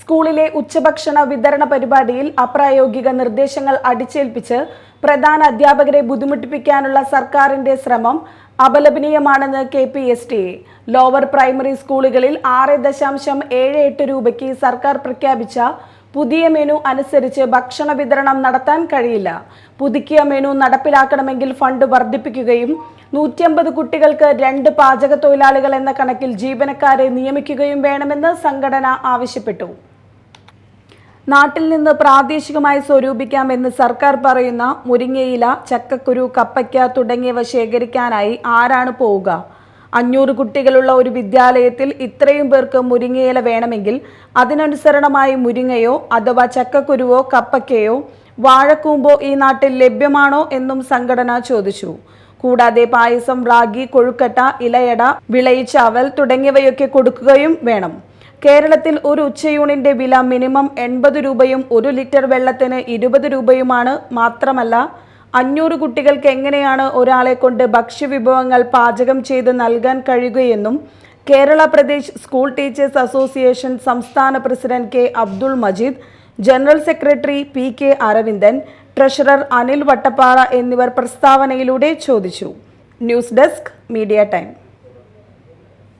സ്കൂളിലെ ഉച്ചഭക്ഷണ വിതരണ പരിപാടിയിൽ അപ്രായോഗിക നിർദ്ദേശങ്ങൾ അടിച്ചേൽപ്പിച്ച് പ്രധാന അധ്യാപകരെ ബുദ്ധിമുട്ടിപ്പിക്കാനുള്ള സർക്കാരിന്റെ ശ്രമം അപലപനീയമാണെന്ന് K P S T. Lower primary സ്കൂളുകളിൽ ആറ് ദശാംശം ഏഴ് എട്ട് രൂപയ്ക്ക് സർക്കാർ പ്രഖ്യാപിച്ച പുതിയ മെനു അനുസരിച്ച് ഭക്ഷണ വിതരണം നടത്താൻ കഴിയില്ല. പുതുക്കിയ മെനു നടപ്പിലാക്കണമെങ്കിൽ ഫണ്ട് വർദ്ധിപ്പിക്കുകയും നൂറ്റിയമ്പത് കുട്ടികൾക്ക് രണ്ട് പാചക തൊഴിലാളികൾ എന്ന കണക്കിൽ ജീവനക്കാരെ നിയമിക്കുകയും വേണമെന്ന് സംഘടന ആവശ്യപ്പെട്ടു. നാട്ടിൽ നിന്ന് പ്രാദേശികമായി സ്വരൂപിക്കാമെന്ന് സർക്കാർ പറയുന്ന മുരിങ്ങയില ചക്കക്കുരു കപ്പയ്ക്ക തുടങ്ങിയവ ശേഖരിക്കാനായി ആരാണ് പോവുക? അഞ്ഞൂറ് കുട്ടികളുള്ള ഒരു വിദ്യാലയത്തിൽ ഇത്രയും പേർക്ക് മുരിങ്ങയില വേണമെങ്കിൽ അതിനനുസരണമായി മുരിങ്ങയോ അഥവാ ചക്കക്കുരുവോ കപ്പയ്ക്കയോ വാഴക്കൂമ്പോ ഈ നാട്ടിൽ ലഭ്യമാണോ എന്നും സംഘടന ചോദിച്ചു. കൂടാതെ പായസം റാഗി കൊഴുക്കട്ട ഇലയട വിളയിച്ചാവൽ തുടങ്ങിയവയൊക്കെ കൊടുക്കുകയും വേണം. കേരളത്തിൽ ഒരു ഉച്ചയൂണിന്റെ വില മിനിമം എൺപത് രൂപയും ഒരു ലിറ്റർ വെള്ളത്തിന് ഇരുപത് രൂപയുമാണ് മാത്രമല്ല അഞ്ഞൂറ് കുട്ടികൾക്ക് എങ്ങനെയാണ് ഒരാളെ കൊണ്ട് ഭക്ഷ്യവിഭവങ്ങൾ പാചകം ചെയ്ത് നൽകാൻ കഴിയുകയെന്നും Kerala Pradesh school teachers association സംസ്ഥാന president K Abdul Majeed general secretary P K Aravindan treasurer Anil Vattappara എന്നിവർ പ്രസ്താവനയിലൂടെ ചോദിച്ചു. News desk media time.